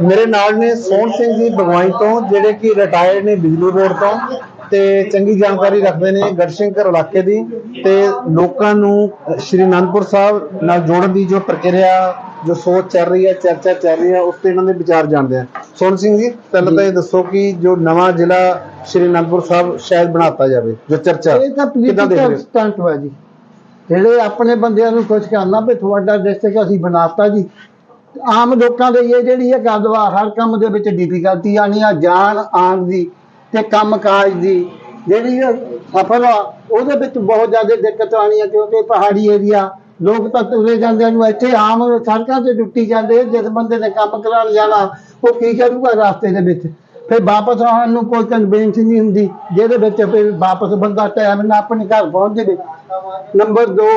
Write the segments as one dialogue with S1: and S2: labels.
S1: ਮੇਰੇ ਨਾਲ ਨੇ ਸੋਹਣ ਸਿੰਘ ਜੀ ਬਗਵਾਈ ਤੋਂ ਜਿਹੜੇ ਕਿ ਰਿਟਾਇਰਡ ਨੇ ਬਿਜਲੀ ਬੋਰਡ ਤੋਂ ਤੇ ਚੰਗੀ ਜਾਣਕਾਰੀ ਰੱਖਦੇ ਨੇ ਗੜਸ਼ੰਕਰ ਇਲਾਕੇ ਦੀ ਤੇ ਲੋਕਾਂ ਨੂੰ ਸ਼੍ਰੀ ਅਨੰਦਪੁਰ ਸਾਹਿਬ ਨਾਲ ਜੋੜਨ ਦੀ ਜੋ ਪ੍ਰਕਿਰਿਆ ਜੋ ਸੋਚ ਚੱਲ ਰਹੀ ਹੈ ਚਰਚਾ ਚੱਲ ਰਹੀ ਹੈ ਉਸ ਤੇ ਇਹਨਾਂ ਦੇ ਵਿਚਾਰ ਜਾਣਦੇ ਆ। ਸੋਹਣ ਸਿੰਘ ਜੀ ਪਹਿਲਾਂ ਤਾਂ ਇਹ ਦੱਸੋ ਕਿ ਜੋ ਨਵਾਂ ਜ਼ਿਲ੍ਹਾ ਸ਼੍ਰੀ ਅਨੰਦਪੁਰ ਸਾਹਿਬ ਸ਼ਾਇਦ ਬਣਾਤਾ ਜਾਵੇ ਜੋ ਚਰਚਾ
S2: ਇਹ ਤਾਂ ਪੋਲੀਟੀਕਲ? ਸਟੰਟ ਹੋਇਆ ਜੀ। ਜਿਹੜੇ ਆਪਣੇ ਬੰਦਿਆਂ ਨੂੰ ਖੁਸ਼ ਕਰਨਾ ਵੀ ਤੁਹਾਡਾ ਡਿਸਟ੍ਰਿਕਟ ਅਸੀਂ ਬਣਾਤਾ ਜੀ। ਆਮ ਲੋਕਾਂ ਦੇ ਇਹ ਜਿਹੜੀ ਹੈ ਗੱਲ ਵਾ ਹਰ ਕੰਮ ਦੇ ਵਿੱਚ ਡਿਫਿਕਲਟੀ ਆਣੀ ਆ, ਜਾਣ, ਆਉਣ ਦੀ ਤੇ ਕੰਮ ਕਾਜ ਦੀ। ਜਿਹੜੀ ਸਫਰ ਆ ਉਹਦੇ ਵਿੱਚ ਬਹੁਤ ਜ਼ਿਆਦਾ ਦਿੱਕਤ ਆਣੀ ਆ, ਕਿਉਂਕਿ ਪਹਾੜੀ ਏਰੀਆ ਲੋਕ ਤਾਂ ਤੁਰੇ ਜਾਂਦੇ ਨੂੰ ਇੱਥੇ ਆਮ ਸੜਕਾਂ ਤੇ ਟੁੱਟੀ ਜਾਂਦੇ ਜਿਸ ਬੰਦੇ ਨੇ ਕੰਮ ਕਰਾਉਣ ਜਾਣਾ, ਉਹ ਕੀ ਕਰੂਗਾ ਰਸਤੇ ਦੇ ਵਿੱਚ? ਫਿਰ ਵਾਪਸ ਆਉਣ ਨੂੰ ਕੋਈ ਕਨਵੈਂਸ ਨਹੀਂ ਹੁੰਦੀ, ਜਿਹਦੇ ਵਿੱਚ ਫਿਰ ਵਾਪਸ ਬੰਦਾ ਟਾਈਮ ਨਾਲ ਆਪਣੇ ਘਰ ਪਹੁੰਚ ਜਾਵੇ। ਨੰਬਰ 2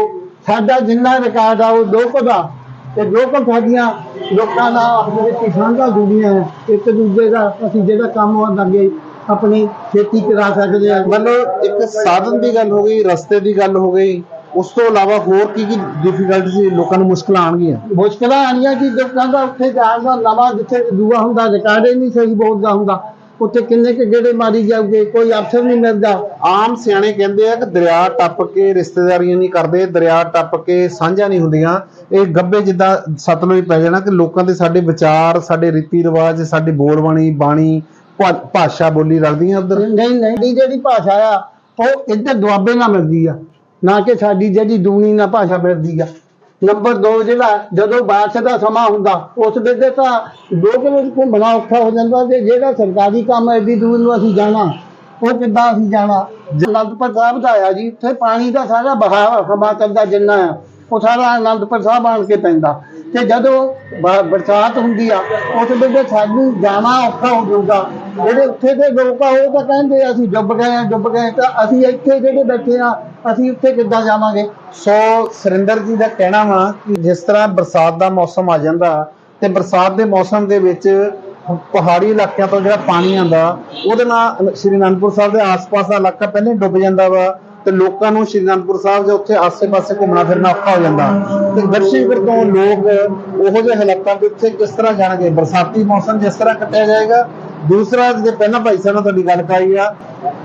S2: ਸਾਡਾ ਜਿੰਨਾ ਰਿਕਾਰਡ ਆ, ਉਹ ਲੋਕ ਦਾ ਤੇ ਲੋਕ ਸਾਡੀਆਂ ਲੋਕਾਂ ਨਾਲ ਆਪਣੇ ਵਿੱਚ ਸਾਂਝਾ ਜੁੜੀਆਂ ਹੈ। ਇੱਕ ਦੂਜੇ ਦਾ ਅਸੀਂ ਜਿਹੜਾ ਕੰਮ ਉਹ ਲੱਗੇ ਆਪਣੀ ਖੇਤੀ ਕਰਾ ਸਕਦੇ ਆ
S1: ਮਤਲਬ ਇੱਕ ਸਾਧਨ ਦੀ ਗੱਲ ਹੋ ਗਈ ਰਸਤੇ ਦੀ ਗੱਲ ਹੋ ਗਈ ਉਸ ਤੋਂ ਇਲਾਵਾ ਹੋਰ ਕੀ ਕੀ ਡਿਫਿਕਲਟੀ ਸੀ ਲੋਕਾਂ ਨੂੰ ਮੁਸ਼ਕਲਾਂ ਆਣਗੀਆਂ
S2: ਮੁਸ਼ਕਲਾਂ ਆਣੀਆਂ ਕਿ ਲੋਕਾਂ ਦਾ ਉੱਥੇ ਜਾਣ ਦਾ ਨਵਾਂ ਜਿੱਥੇ ਦੂਆ ਹੁੰਦਾ ਰਿਕਾਰਡ ਹੀ ਨਹੀਂ ਸਹੀ ਬੋਲਦਾ ਹੁੰਦਾ ਉੱਥੇ ਕਿੰਨੇ ਕੁ ਗੇੜੇ ਮਾਰੀ ਜਾਊਗੇ? ਕੋਈ ਅਫਸਰ ਨਹੀਂ ਮਿਲਦਾ।
S1: ਆਮ ਸਿਆਣੇ ਕਹਿੰਦੇ ਆ ਕਿ ਦਰਿਆ ਟੱਪ ਕੇ ਰਿਸ਼ਤੇਦਾਰੀਆਂ ਨਹੀਂ ਕਰਦੇ ਦਰਿਆ ਟੱਪ ਕੇ ਸਾਂਝਾ ਨਹੀਂ ਹੁੰਦੀਆਂ। ਇਹ ਗੱਬੇ ਜਿੱਦਾਂ ਸਤਲੁਜ ਪੈ ਜਾਣਾ ਕਿ ਲੋਕਾਂ ਦੇ ਸਾਡੇ ਵਿਚਾਰ ਸਾਡੇ ਰੀਤੀ ਰਿਵਾਜ ਸਾਡੀ ਬੋਲਬਾਣੀ ਬਾਣੀ ਭਾਸ਼ਾ ਬੋਲੀ ਰਲਦੀਆਂ ਉਧਰ।
S2: ਨਹੀਂ ਨਹੀਂ ਜਿਹੜੀ ਭਾਸ਼ਾ ਆ ਉਹ ਇੱਧਰ ਦੁਆਬੇ ਨਾਲ ਮਿਲਦੀ ਆ। ਨਾ ਕਿ ਸਾਡੀ ਜਿਹੜੀ ਦੂਣੀ ਨਾਲ ਭਾਸ਼ਾ ਮਿਲਦੀ ਆ। ਨੰਬਰ 2 ਜਿਹੜਾ ਜਦੋਂ ਬਾਰਿਸ਼ ਦਾ ਸਮਾਂ ਹੁੰਦਾ, ਉਸ ਵੇਲੇ ਤਾਂ ਦੋ ਕਿਲੋਮੀਟਰ ਘੁੰਮਣਾ ਔਖਾ ਹੋ ਜਾਂਦਾ ਤੇ ਜਿਹੜਾ ਸਰਕਾਰੀ ਕੰਮ ਐਡੀ ਦੂਰ ਨੂੰ ਅਸੀਂ ਜਾਣਾ, ਉਹ ਕਿੱਦਾਂ ਅਸੀਂ ਜਾਣਾ? ਅਨੰਦਪੁਰ ਸਾਹਿਬ ਦਾ ਆ ਜੀ, ਉੱਥੇ ਪਾਣੀ ਦਾ ਸਾਰਾ ਬਹਾਅ ਹਿਮਾਚਲ ਦਾ ਜਿੰਨਾ ਆ ਉਹ ਸਾਰਾ ਅਨੰਦਪੁਰ ਸਾਹਿਬ ਆਣ ਕੇ ਪੈਂਦਾ। ਤੇ ਜਦੋਂ ਬਰਸਾਤ ਹੁੰਦੀ ਆ, ਉਸ ਵੇਲੇ ਸਾਨੂੰ ਜਾਣਾ ਔਖਾ ਹੋ ਜਾਊਗਾ ਜਿਹੜੇ ਉੱਥੇ ਦੇ ਲੋਕ ਆ, ਉਹ ਤਾਂ ਕਹਿੰਦੇ ਅਸੀਂ ਡੁੱਬ ਗਏ ਆ, ਡੁੱਬ ਗਏ ਤਾਂ ਅਸੀਂ ਇੱਥੇ ਜਿਹੜੇ ਬੈਠੇ ਆ ਅਸੀਂ ਉੱਥੇ ਕਿੱਦਾਂ ਜਾਵਾਂਗੇ?
S1: ਸੋ ਸੁਰਿੰਦਰ ਜੀ ਦਾ ਕਹਿਣਾ ਵਾ ਕਿ ਜਿਸ ਤਰ੍ਹਾਂ ਬਰਸਾਤ ਦਾ ਮੌਸਮ ਆ ਜਾਂਦਾ ਤੇ ਬਰਸਾਤ ਦੇ ਮੌਸਮ ਦੇ ਵਿੱਚ ਪਹਾੜੀ ਇਲਾਕਿਆਂ ਤੋਂ ਜਿਹੜਾ ਪਾਣੀ ਆਂਦਾ ਉਹਦੇ ਨਾਲ ਸ਼੍ਰੀ ਅਨੰਦਪੁਰ ਸਾਹਿਬ ਦੇ ਆਸ-ਪਾਸ ਦਾ ਇਲਾਕਾ ਪਹਿਲੇ ਡੁੱਬ ਜਾਂਦਾ ਵਾ ਤੇ ਲੋਕਾਂ ਨੂੰ ਸ਼੍ਰੀ ਅਨੰਦਪੁਰ ਸਾਹਿਬ ਦੇ ਉੱਥੇ ਆਸੇ-ਪਾਸੇ ਘੁੰਮਣਾ ਫਿਰਨਾ ਔਖਾ ਹੋ ਜਾਂਦਾ। ਤੇ ਦਰਸ਼ਨਗਰ ਤੋਂ ਲੋਕ ਉਹੋ ਜਿਹੇ ਹਾਲਾਤਾਂ ਦੇ ਕਿਸ ਤਰ੍ਹਾਂ ਜਾਣਗੇ? ਬਰਸਾਤੀ ਮੌਸਮ ਜਿਸ ਤਰ੍ਹਾਂ ਕੱਟਿਆ ਜਾਏਗਾ ਦੂਸਰਾ ਜੇ ਪਹਿਲਾਂ ਭਾਈ ਸਾਹਿਬ ਨਾਲ ਤੁਹਾਡੀ ਗੱਲ ਕਰਾਈ ਆ।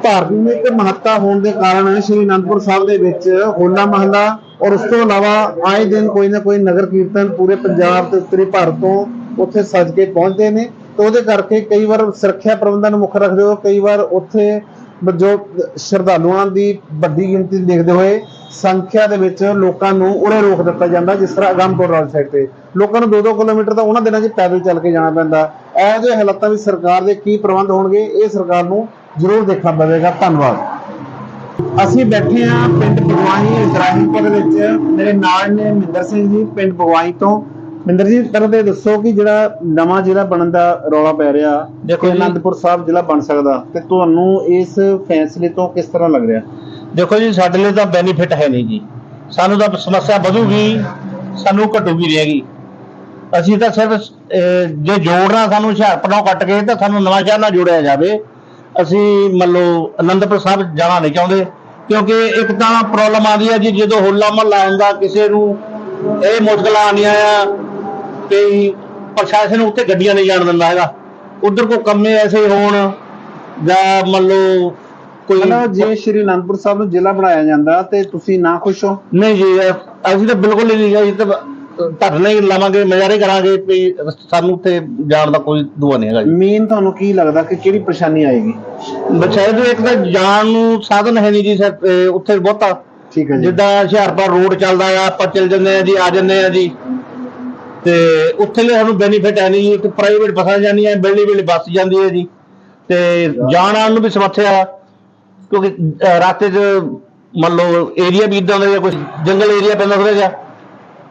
S1: ਧਾਰਮਿਕ ਮਹੱਤਤਾ ਹੋਣ ਦੇ ਕਾਰਨ ਸ਼੍ਰੀ ਅਨੰਦਪੁਰ ਸਾਹਿਬ ਦੇ ਵਿੱਚ ਹੋਲਾ ਮਹੱਲਾ ਔਰ ਉਸ ਤੋਂ ਇਲਾਵਾ ਆਏ ਦਿਨ ਕੋਈ ਨਾ ਕੋਈ ਨਗਰ ਕੀਰਤਨ ਪੂਰੇ ਪੰਜਾਬ ਤੇ ਉੱਤਰੀ ਭਾਰਤ ਤੋਂ ਉੱਥੇ ਸੱਜ ਕੇ ਪਹੁੰਚਦੇ ਨੇ ਤੇ ਉਹਦੇ ਕਰਕੇ ਕਈ ਵਾਰ ਸੁਰੱਖਿਆ ਪ੍ਰਬੰਧਾਂ ਨੂੰ ਮੁੱਖ ਰੱਖਦੇ ਹੋ ਕਈ ਵਾਰ ਉੱਥੇ ਜੋ ਸ਼ਰਧਾਲੂਆਂ ਦੀ ਵੱਡੀ ਗਿਣਤੀ ਦੇਖਦੇ ਹੋਏ ਸੰਖਿਆ ਦੇ ਵਿੱਚ ਲੋਕਾਂ ਨੂੰ ਉਰੇ ਰੋਕ ਦਿੱਤਾ ਜਾਂਦਾ, ਜਿਸ ਤਰ੍ਹਾਂ ਅਗੰਮਪੁਰ ਵਾਲੀ ਸਾਈਡ ਤੇ। ਲੋਕਾਂ ਨੂੰ 2-2 ਕਿਲੋਮੀਟਰ ਤਾਂ ਉਹਨਾਂ ਦਿਨਾਂ 'ਚ ਪੈਦਲ ਚੱਲ ਕੇ ਜਾਣਾ ਪੈਂਦਾ। ਇਹੋ ਜਿਹੇ ਹਾਲਾਤਾਂ ਵਿੱਚ ਸਰਕਾਰ ਦੇ ਕੀ ਪ੍ਰਬੰਧ ਹੋਣਗੇ ਇਹ ਸਰਕਾਰ ਨੂੰ ਜ਼ਰੂਰ ਦੇਖਣਾ ਪਵੇਗਾ। ਧੰਨਵਾਦ। ਅਸੀਂ ਬੈਠੇ ਹਾਂ ਪਿੰਡ ਬਗਵਾਈ ਇਬਰਾਹਿਮਪੁਰ ਦੇ ਵਿੱਚ। ਮੇਰੇ ਨਾਲ ਨੇ ਮਹਿੰਦਰ ਸਿੰਘ ਜੀ ਪਿੰਡ ਬਗਵਾਈ ਤੋਂ। ਮਹਿੰਦਰ ਜੀ ਪਹਿਲਾਂ ਤੇ ਦੱਸੋ ਕਿ ਜਿਹੜਾ ਨਵਾਂ ਜ਼ਿਲ੍ਹਾ ਬਣਨ ਦਾ ਰੌਲਾ ਪੈ ਰਿਹਾ
S3: ਦੇਖੋ
S1: ਅਨੰਦਪੁਰ ਸਾਹਿਬ ਜ਼ਿਲ੍ਹਾ ਬਣ ਸਕਦਾ ਤੇ ਤੁਹਾਨੂੰ ਇਸ ਫੈਸਲੇ ਤੋਂ ਕਿਸ ਤਰ੍ਹਾਂ ਲੱਗ ਰਿਹਾ?
S3: ਦੇਖੋ ਜੀ ਸਾਡੇ ਲਈ ਤਾਂ ਬੈਨੀਫਿਟ ਹੈ ਨਹੀਂ ਜੀ। ਸਾਨੂੰ ਤਾਂ ਸਮੱਸਿਆ ਵਧੂਗੀ ਸਾਨੂੰ ਘਟੂਗੀ ਰਹੇਗੀ ਅਸੀਂ ਤਾਂ ਸਿਰਫ ਅਹ, ਜੇ ਜੋੜਨਾ ਸਾਨੂੰ ਹੁਸ਼ਿਆਰਪੁਰ ਨਾਲ ਕੱਟ ਕੇ ਤਾਂ ਸਾਨੂੰ ਨਵਾਂ ਸ਼ਹਿਰ ਨਾਲ ਜੋੜਿਆ ਜਾਵੇ। ਅਸੀਂ ਮੰਨ ਲਓ ਅਨੰਦਪੁਰ ਸਾਹਿਬ ਜਾਣਾ ਨਹੀਂ ਚਾਹੁੰਦੇ ਕਿਉਂਕਿ ਇੱਕ ਤਾਂ ਪ੍ਰੋਬਲਮ ਆਉਂਦੀ ਹੈ ਜੀ ਜਦੋਂ ਹੋਲਾ ਮਹੱਲਾ ਹੁੰਦਾ ਕਿਸੇ ਨੂੰ ਇਹ ਮੁਸ਼ਕਲਾਂ ਆਉਂਦੀਆਂ ਆ ਕਿ ਪ੍ਰਸ਼ਾਸਨ ਉੱਥੇ ਗੱਡੀਆਂ ਨਹੀਂ ਜਾਣ ਦਿੰਦਾ ਹੈਗਾ। ਉਧਰ ਕੋ ਕੰਮੇ ਐਸੇ ਹੋਣ ਜਾਂ ਮੰਨ ਲਓ ਕੋਈ
S1: ਮਤਲਬ ਜੇ ਸ਼੍ਰੀ ਅਨੰਦਪੁਰ ਸਾਹਿਬ ਨੂੰ ਜ਼ਿਲ੍ਹਾ ਬਣਾਇਆ ਜਾਂਦਾ ਤੇ ਤੁਸੀਂ ਨਾ ਖੁਸ਼ ਹੋ?
S3: ਨਹੀਂ ਜੀ ਅਸੀਂ ਤਾਂ ਬਿਲਕੁਲ ਹੀ ਨਹੀਂ ਜੀ ਤਾਂ ਧਰਨੇ ਹੀ ਲਾਵਾਂਗੇ ਮਜ਼ਾਰੇ ਕਰਾਂਗੇ ਵੀ ਸਾਨੂੰ ਉੱਥੇ ਜਾਣ ਦਾ ਕੋਈ ਦੁਆ ਨਹੀਂ ਹੈਗਾ ਜੀ।
S1: ਮੇਨ ਤੁਹਾਨੂੰ ਕੀ ਲੱਗਦਾ ਕਿ ਕਿਹੜੀ ਪਰੇਸ਼ਾਨੀ ਆਏਗੀ?
S3: ਬੱਚਾ ਇਹ ਇੱਕ ਤਾਂ ਜਾਣ ਨੂੰ ਸਾਧਨ ਹੈ ਨਹੀਂ ਜੀ ਸਰ ਇਹ ਉੱਥੇ ਬਹੁਤਾ।
S1: ਠੀਕ ਹੈ ਜੀ।
S3: ਜਿੱਦਾਂ ਹੁਸ਼ਿਆਰਪੁਰ ਰੋਡ ਚੱਲਦਾ ਆ ਆਪਾਂ ਚੱਲ ਜੰਨੇ ਆ ਜੀ ਆ ਜੰਨੇ ਆ ਜੀ। ਤੇ ਉੱਥੇ ਲਈ ਸਾਨੂੰ ਬੈਨੀਫਿਟ ਹੈ ਨਹੀਂ ਜੀ ਇੱਕ ਪ੍ਰਾਈਵੇਟ ਬੱਸਾਂ ਜਾਂਦੀਆਂ ਬਿਜਲੀ ਬਿਜਲੀ ਬੱਸ ਜਾਂਦੀ ਹੈ ਜੀ। ਤੇ ਜਾਣ ਆਉਣ ਨੂੰ ਵੀ ਸਮੱਸਿਆ ਕਿਉਂਕਿ ਅਹ, ਰਸਤੇ 'ਚ ਮੰਨ ਲਓ ਏਰੀਆ ਵੀ ਇਦਾਂ ਦਾ ਜਾਂ ਕੁਝ ਜੰਗਲ ਏਰੀਆ ਪੈਂਦਾ ਥੋੜਾ ਜਿਹਾ।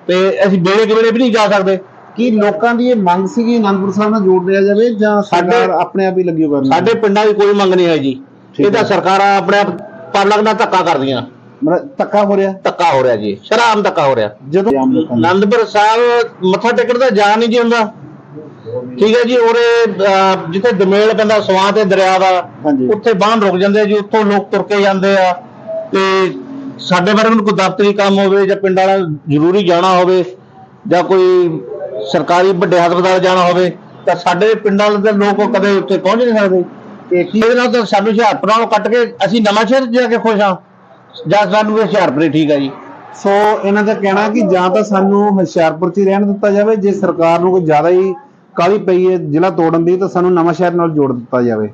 S3: ਤੇ ਅਸੀਂ ਵੇਲੇ ਕਿਵੇਲੇ ਵੀ ਨਹੀਂ ਜਾ ਸਕਦੇ।
S1: ਕੀ ਲੋਕਾਂ ਦੀ ਇਹ ਮੰਗ ਸੀ ਕਿ ਅਨੰਦਪੁਰ ਸਾਹਿਬ ਨਾਲ ਜੋੜ ਦਿਆ ਜਾਵੇ ਜਾਂ ਸਰਕਾਰ ਆਪਣੇ ਆਪ ਹੀ ਲੱਗੀ ਕਰਨ
S3: ਸਾਡੇ ਪਿੰਡਾਂ ਦੀ ਕੋਈ ਮੰਗ ਨਹੀਂ ਹੈ ਜੀ।
S1: ਠੀਕ
S3: ਇਹ ਤਾਂ
S1: ਹੈ।
S3: ਸਰਕਾਰਾਂ ਆਪਣੇ ਆਪ ਪਾਲਕ ਨਾਲ ਧੱਕਾ ਕਰਦੀਆਂ।
S1: ਮਤਲਬ ਧੱਕਾ ਹੋ ਰਿਹਾ?
S3: ਧੱਕਾ ਹੋ ਰਿਹਾ ਜੀ। ਸ਼ਰਾਮ ਧੱਕਾ ਹੋ ਰਿਹਾ।
S1: ਜਦੋਂ
S3: ਆਨੰਦਪੁਰ ਸਾਹਿਬ ਮੱਥਾ ਟੇਕਣ ਦਾ ਜਾ ਨਹੀਂ ਜੀ ਹੁੰਦਾ। ਠੀਕ ਹੈ ਜੀ ਉਰੇ ਅਹ, ਜਿੱਥੇ ਦਮੇਲ ਪੈਂਦਾ ਸਵਾਂ ਤੇ ਦਰਿਆ ਦਾ ਉੱਥੇ ਬਾਹਨ ਰੁਕ ਜਾਂਦੇ ਜੀ ਉੱਥੋਂ ਲੋਕ ਤੁਰ ਕੇ ਜਾਂਦੇ ਆ। ਤੇ ਸਾਡੇ ਬਾਰੇ ਨੂੰ ਕੋਈ ਦਫ਼ਤਰੀ ਕੰਮ ਹੋਵੇ ਜਾਂ ਪਿੰਡ ਵਾਲਾ ਜ਼ਰੂਰੀ ਜਾਣਾ ਹੋਵੇ ਜਾਂ ਕੋਈ ਸਰਕਾਰੀ ਵੱਡੇ ਹਸਪਤਾਲ ਜਾਣਾ ਹੋਵੇ, ਤਾਂ ਸਾਡੇ ਪਿੰਡਾਂ ਦੇ ਲੋਕ ਕਦੇ ਉੱਥੇ ਪਹੁੰਚ ਨਹੀਂ ਸਕਦੇ।
S1: ਤੇ ਕੀ
S3: ਇਹਦੇ ਨਾਲ ਤਾਂ ਸਾਨੂੰ ਹੁਸ਼ਿਆਰਪੁਰ ਨਾਲੋਂ ਕੱਟ ਕੇ ਅਸੀਂ ਨਵਾਂ ਸ਼ਹਿਰ ਜਾ ਕੇ ਖੁਸ਼ ਹਾਂ, ਜਾਂ ਸਾਨੂੰ ਇਹ ਹੁਸ਼ਿਆਰਪੁਰ ਹੀ ਠੀਕ ਆ ਜੀ।
S1: ਸੋ ਇਹਨਾਂ ਦਾ ਕਹਿਣਾ ਕਿ ਜਾਂ ਤਾਂ ਸਾਨੂੰ ਹੁਸ਼ਿਆਰਪੁਰ 'ਚ ਹੀ ਰਹਿਣ ਦਿੱਤਾ ਜਾਵੇ, ਜੇ ਸਰਕਾਰ ਨੂੰ ਕੋਈ ਜ਼ਿਆਦਾ ਹੀ ਕਾਹਲੀ ਪਈ ਹੈ ਜ਼ਿਲ੍ਹਾ ਤੋੜਨ ਦੀ, ਤਾਂ ਸਾਨੂੰ ਨਵਾਂ ਸ਼ਹਿਰ ਨਾਲ ਜੋੜ ਦਿੱਤਾ ਜਾਵੇ।